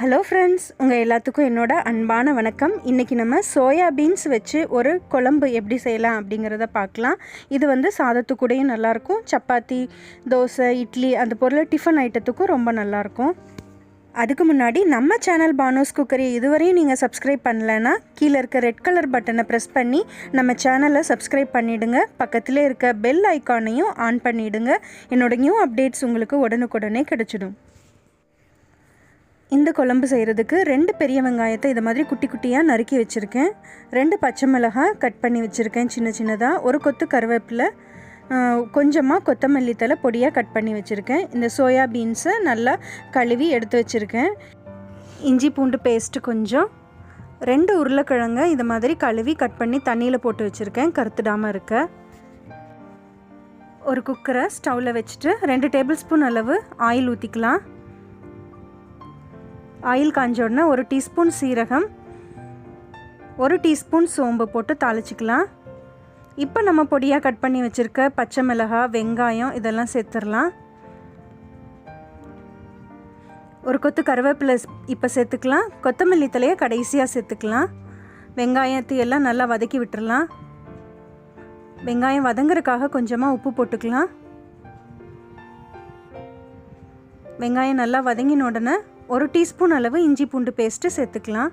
Hello friends உங்கள் எல்லாத்துக்கும் என்னோட அன்பான வணக்கம். இன்றைக்கி நம்ம சோயா பீன்ஸ் வச்சு ஒரு குழம்பு எப்படி செய்யலாம் அப்படிங்கிறத பார்க்கலாம். இது வந்து சாதத்துக்கூடையும் நல்லாயிருக்கும் சப்பாத்தி தோசை இட்லி அந்த பொருள் டிஃபன் ஐட்டத்துக்கும் ரொம்ப நல்லாயிருக்கும் அதுக்கு முன்னாடி நம்ம சேனல் பானோஸ் குக்கரி இதுவரையும் நீங்கள் சப்ஸ்கிரைப் பண்ணலைன்னா கீழே இருக்க ரெட் கலர் பட்டனை ப்ரெஸ் பண்ணி நம்ம சேனலை சப்ஸ்கிரைப் பண்ணிவிடுங்க பக்கத்தில் இருக்க பெல் ஐக்கானையும் ஆன் பண்ணிவிடுங்க என்னோட நியூ அப்டேட்ஸ் உங்களுக்கு உடனுக்குடனே கிடச்சிடும். இந்த குழம்பு செய்கிறதுக்கு ரெண்டு பெரிய வெங்காயத்தை இதை மாதிரி குட்டி குட்டியாக நறுக்கி வச்சுருக்கேன். ரெண்டு பச்சை மிளகாய் கட் பண்ணி வச்சுருக்கேன் சின்ன சின்னதாக ஒரு கொத்து கருவேப்பிலை கொஞ்சமாக கொத்தமல்லி தலை பொடியாக கட் பண்ணி வச்சுருக்கேன். இந்த சோயா பீன்ஸை நல்லா கழுவி எடுத்து வச்சுருக்கேன். இஞ்சி பூண்டு பேஸ்ட்டு கொஞ்சம். ரெண்டு உருளைக்கிழங்க இதை மாதிரி கழுவி கட் பண்ணி தண்ணியில் போட்டு வச்சுருக்கேன். கருத்துடாமல் இருக்க. ஒரு குக்கரை ஸ்டவ்வில் வச்சுட்டு ரெண்டு டேபிள் ஸ்பூன் அளவு ஆயில் ஊற்றிக்கலாம் ஆயில் காஞ்ச உடனே ஒரு டீஸ்பூன் சீரகம் ஒரு டீஸ்பூன் சோம்பு போட்டு தாளிச்சிக்கலாம். இப்போ நம்ம பொடியாக கட் பண்ணி வச்சுருக்க பச்சை மிளகாய் வெங்காயம் இதெல்லாம் சேர்த்துடலாம். ஒரு கொத்து கருவேப்பிலை இப்போ சேர்த்துக்கலாம். கொத்தமல்லி தலையை கடைசியாக சேர்த்துக்கலாம். வெங்காயத்தையெல்லாம் நல்லா வதக்கி விட்டுடலாம். வெங்காயம் வதங்குறக்காக கொஞ்சமாக உப்பு போட்டுக்கலாம். வெங்காயம் நல்லா வதங்கின உடனே ஒரு டீஸ்பூன் அளவு இஞ்சி பூண்டு பேஸ்ட்டு சேர்த்துக்கலாம்.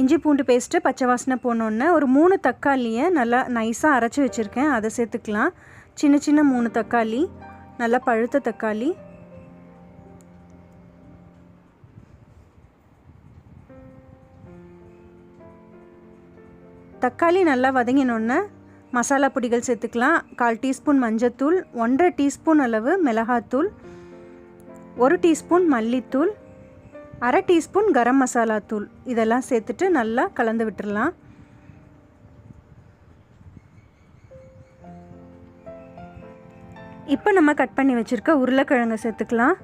இஞ்சி பூண்டு பேஸ்ட்டு பச்சை வாசனை போனோன்னே ஒரு மூணு தக்காளியை நல்லா நைஸாக அரைச்சி வச்சுருக்கேன். அதை சேர்த்துக்கலாம். சின்ன சின்ன மூணு தக்காளி நல்லா பழுத்த தக்காளி. தக்காளி நல்லா வதங்கினோன்னே மசாலா பொடிகள் சேர்த்துக்கலாம். கால் டீஸ்பூன் மஞ்சத்தூள் ஒன்றரை டீஸ்பூன் அளவு மிளகாத்தூள் ஒரு டீஸ்பூன் மல்லித்தூள் அரை டீஸ்பூன் கரம் மசாலா தூள். இதெல்லாம் சேர்த்துட்டு நல்லா கலந்து விட்டுடலாம் இப்போ நம்ம கட் பண்ணி வச்சுருக்க உருளைக்கிழங்கை சேர்த்துக்கலாம்.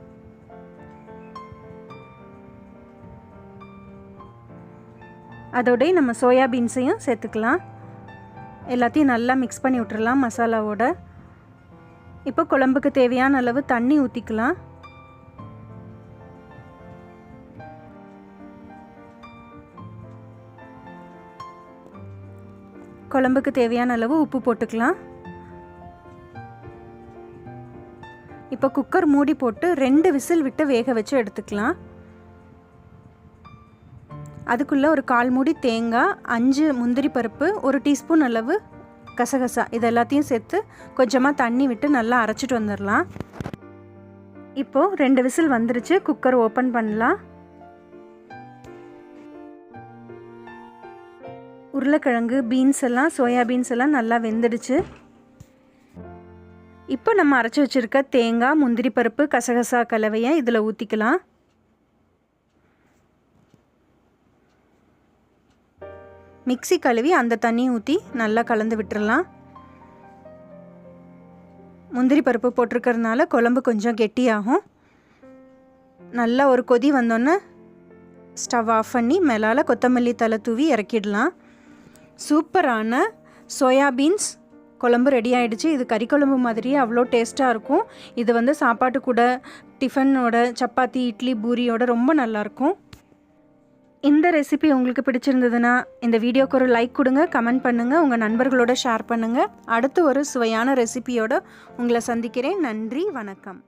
அதோடய நம்ம சோயாபீன்ஸையும் சேர்த்துக்கலாம். எல்லாத்தையும் நல்லா மிக்ஸ் பண்ணி விட்டுறலாம் மசாலாவோட. இப்போ குழம்புக்கு தேவையான அளவு தண்ணி ஊற்றிக்கலாம் குழம்புக்கு தேவையான அளவு உப்பு போட்டுக்கலாம். இப்போ குக்கர் மூடி போட்டு ரெண்டு விசில் விட்டு வேக வச்சு எடுத்துக்கலாம். அதுக்குள்ளே ஒரு கால் மூடி தேங்காய் அஞ்சு முந்திரி பருப்பு ஒரு டீஸ்பூன் அளவு கசகசா இது எல்லாத்தையும் சேர்த்து கொஞ்சமாக தண்ணி விட்டு நல்லா அரைச்சிட்டு வந்துடலாம் இப்போது ரெண்டு விசில் வந்துருச்சு குக்கர் ஓப்பன் பண்ணலாம். உருளைக்கிழங்கு பீன்ஸ் எல்லாம் சோயா பீன்ஸ் எல்லாம் நல்லா வெந்துடுச்சு. இப்போ நம்ம அரைச்சி வச்சுருக்க தேங்காய் முந்திரி பருப்பு கசகசா கலவையை இதில் ஊற்றிக்கலாம் மிக்சி கழுவி அந்த தண்ணி ஊற்றி நல்லா கலந்து விட்டுடலாம் முந்திரி பருப்பு போட்டிருக்கிறதுனால குழம்பு கொஞ்சம் கெட்டியாகும். நல்லா ஒரு கொதி வந்தோன்னே ஸ்டவ் ஆஃப் பண்ணி மேலால் கொத்தமல்லி தலை தூவி இறக்கிடலாம். சூப்பரான சோயாபீன்ஸ் குழம்பு ரெடி ஆகிடுச்சு இது கறி குழம்பு மாதிரியே அவ்வளோ டேஸ்ட்டாக இருக்கும். இது வந்து சாப்பாட்டு கூட டிஃபனோட சப்பாத்தி இட்லி பூரியோட ரொம்ப நல்லாயிருக்கும் இந்த ரெசிபி உங்களுக்கு பிடிச்சிருந்ததுன்னா இந்த வீடியோக்கு ஒரு லைக் கொடுங்க கமெண்ட் பண்ணுங்கள் உங்கள் நண்பர்களோட ஷேர் பண்ணுங்கள் அடுத்து ஒரு சுவையான ரெசிபியோடு உங்களை சந்திக்கிறேன். நன்றி வணக்கம்.